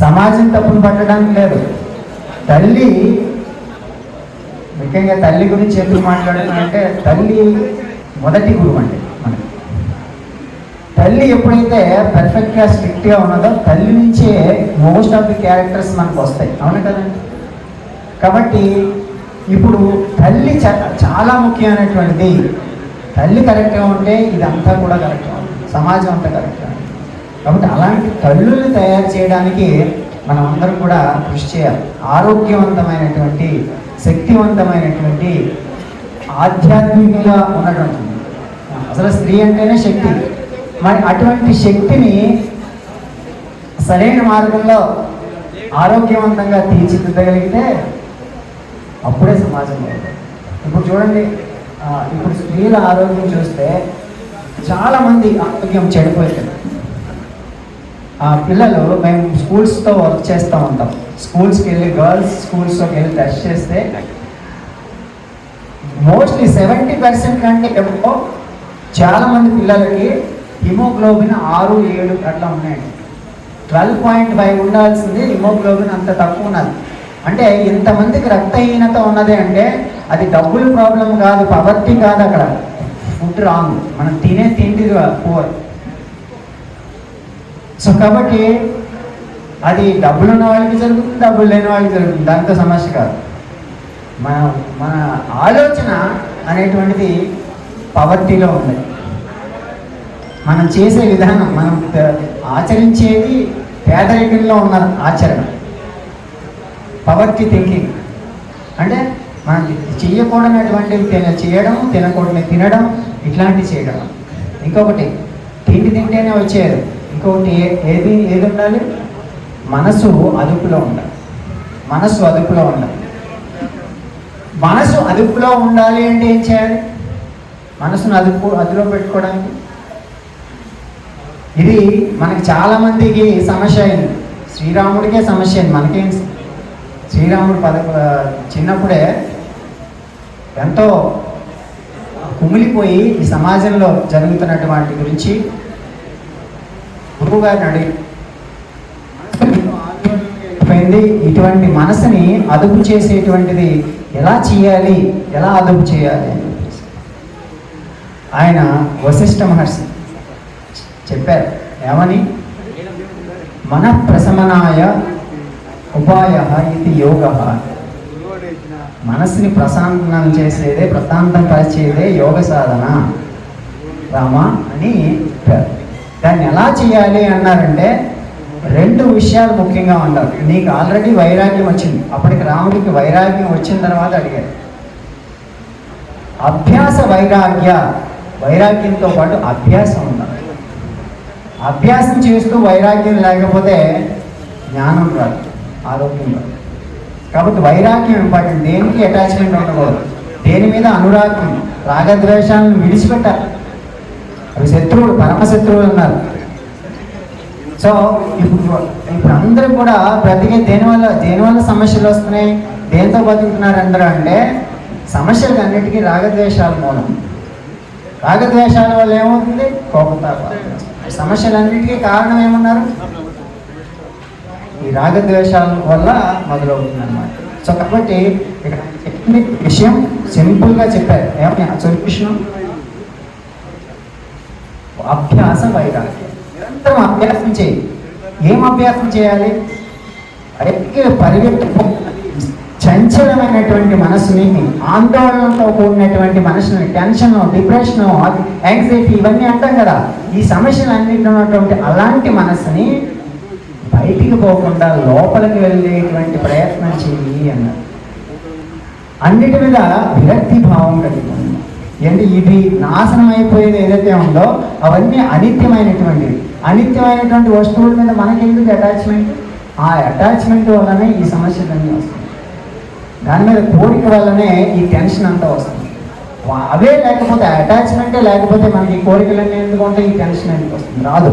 సమాజం తప్పును పట్టడానికి లేదు. తల్లి ముఖ్యంగా తల్లి గురించి ఎందుకు మాట్లాడుతున్నానంటే తల్లి మొదటి గురువు అండి మనకి. తల్లి ఎప్పుడైతే పర్ఫెక్ట్గా స్ట్రిక్ట్గా ఉన్నదో తల్లి నుంచే మోస్ట్ ఆఫ్ ది క్యారెక్టర్స్ మనకు వస్తాయి. అవును కదండి కాబట్టి ఇప్పుడు తల్లి చ- చాలా ముఖ్యమైనటువంటిది. తల్లి కరెక్ట్గా ఉంటే ఇదంతా కూడా కరెక్ట్గా ఉంటుంది. సమాజం అంతా కరెక్ట్గా ఉంటుంది. కాబట్టి అలాంటి తల్లుల్ని తయారు చేయడానికి మనం అందరం కూడా కృషి చేయాలి. ఆరోగ్యవంతమైనటువంటి శక్తివంతమైనటువంటి ఆధ్యాత్మికంగా ఉన్నటువంటి. అసలు స్త్రీ అంటేనే శక్తి. మరి అటువంటి శక్తిని సరైన మార్గంలో ఆరోగ్యవంతంగా తీర్చిదిద్దగలిగితే అప్పుడే సమాజం ఇప్పుడు చూడండి ఇప్పుడు స్త్రీల ఆరోగ్యం చూస్తే చాలామంది ఆరోగ్యం చెడిపోతుంది. ఆ పిల్లలు మేము స్కూల్స్తో వర్క్ చేస్తూ ఉంటాం. స్కూల్స్కి వెళ్ళి గర్ల్స్ స్కూల్స్లోకి వెళ్ళి టెస్ట్ చేస్తే మోస్ట్లీ సెవెంటీ పర్సెంట్ కంటే ఎక్కువ చాలామంది పిల్లలకి హిమోగ్లోబిన్ ఆరు ఏడు అట్లా ఉన్నాయండి ట్వెల్వ్ పాయింట్ ఫైవ్ ఉండాల్సింది హిమోగ్లోబిన్ అంత తక్కువ ఉన్నది. అంటే ఇంతమందికి రక్తహీనత ఉన్నది అంటే అది డబ్బుల ప్రాబ్లం కాదు పవర్టీ కాదు అక్కడ. Food wrong. మనం తినే తిండి పూర్ సో కాబట్టి అది డబ్బులు ఉన్న వాళ్ళకి జరుగుతుంది డబ్బులు లేని వాళ్ళకి జరుగుతుంది. దాంతో సమస్య కాదు. మన మన ఆలోచన అనేటువంటిది పవర్టీలో ఉంది. మనం చేసే విధానం మనం ఆచరించేది పేదరికంలో ఉన్న ఆచరణ. Poverty thinking. అంటే మనం చేయకూడనటువంటివి తిన చేయడం తినకూడని తినడం ఇట్లాంటివి చేయడం. ఇంకొకటి తిండి తింటేనే వచ్చేది. ఇంకొకటి ఏ- ఏది ఏది ఉండాలి? మనసు అదుపులో ఉండాలి. మనసు అదుపులో ఉండాలి. మనసు అదుపులో ఉండాలి అంటే ఏం చేయాలి? మనసును అదుపు అదుపులో పెట్టుకోవడానికి. ఇది మనకి చాలామందికి సమస్య అయింది. శ్రీరాముడికే సమస్య అయింది. మనకేం శ్రీరాముడు పద చిన్నప్పుడే ఎంతో కుమిలిపోయి ఈ సమాజంలో జరుగుతున్నటువంటి గురించి గురువు గారిని అడిగి అయిపోయింది ఇటువంటి మనసుని అదుపు చేసేటువంటిది ఎలా చేయాలి? ఎలా అదుపు చేయాలి? అని చెప్పేసి. ఆయన వశిష్ఠ మహర్షి చెప్పారు. ఏమని? మన ప్రశమనాయ ఉపాయ ఇది యోగ. మనసుని ప్రశాంతం చేసేదే ప్రశాంతం పరిచేదే యోగ సాధన. రామ అని చెప్పారు. దాన్ని ఎలా చేయాలి అన్నారంటే రెండు విషయాలు ముఖ్యంగా ఉండాలి నీకు ఆల్రెడీ వైరాగ్యం వచ్చింది. అప్పటికి రాముడికి వైరాగ్యం వచ్చిన తర్వాత అడిగారు. అభ్యాస వైరాగ్య వైరాగ్యంతో పాటు అభ్యాసం ఉండాలి. అభ్యాసం చేస్తూ వైరాగ్యం లేకపోతే జ్ఞానం రాదు ఆరోగ్యం రాదు. కాబట్టి వైరాగ్యం ఇంపార్టెంట్. దేనికి అటాచ్మెంట్ ఉండకూడదు. దేని మీద అనురాగం? రాగద్వేషాలను విడిచిపెట్టాలి. అవి శత్రువులు పరమ శత్రువులు ఉన్నారు సో ఇప్పుడు ఇప్పుడు అందరూ కూడా బ్రతికే దేనివల్ల దేనివల్ల సమస్యలు వస్తున్నాయి? దేంతో బతుకుతున్నారు అందరూ అంటే సమస్యలకు అన్నిటికీ రాగద్వేషాల మూలం. రాగద్వేషాల వల్ల ఏమవుతుంది? కోపతాప సమస్యలన్నిటికీ కారణం ఏమన్నారు? ఈ రాగద్వేషాల వల్ల మొదలవుతుంది అనమాట సో కాబట్టి ఇక్కడ విషయం సింపుల్గా చెప్పారు. ఏమని? సొల్యూషన్ అభ్యాస వైరాగ్యం. నిరంతరం అభ్యాసం చేయి. ఏం అభ్యాసం చేయాలి? అరెక్కి పరిగెత్తు చంచలమైనటువంటి మనసుని ఆందోళనతో కూడినటువంటి మనసుని టెన్షన్ డిప్రెషన్ యాంగ్జైటీ ఇవన్నీ అంటాం కదా. ఈ సమస్యలు ఉన్నటువంటి అలాంటి మనసుని బయటికి పోకుండా లోపలికి వెళ్ళేటువంటి ప్రయత్నం చెయ్యి అన్నారు అన్నిటి మీద విరక్తి భావం కలిగి ఏంటి? ఇవి నాశనం అయిపోయేది ఏదైతే ఉందో అవన్నీ అనిత్యమైనటువంటివి. అనిత్యమైనటువంటి వస్తువుల మీద మనకెందుకు అటాచ్మెంట్ ఆ అటాచ్మెంట్ వల్లనే ఈ సమస్యలన్నీ వస్తాయి. దాని మీద కోరిక వల్లనే ఈ టెన్షన్ అంతా వస్తుంది. అవే లేకపోతే అటాచ్మెంటే లేకపోతే మనకి ఈ కోరికలన్నీ ఎందుకు ఉంటాయి? ఈ టెన్షన్ ఎందుకు వస్తుంది? రాదు.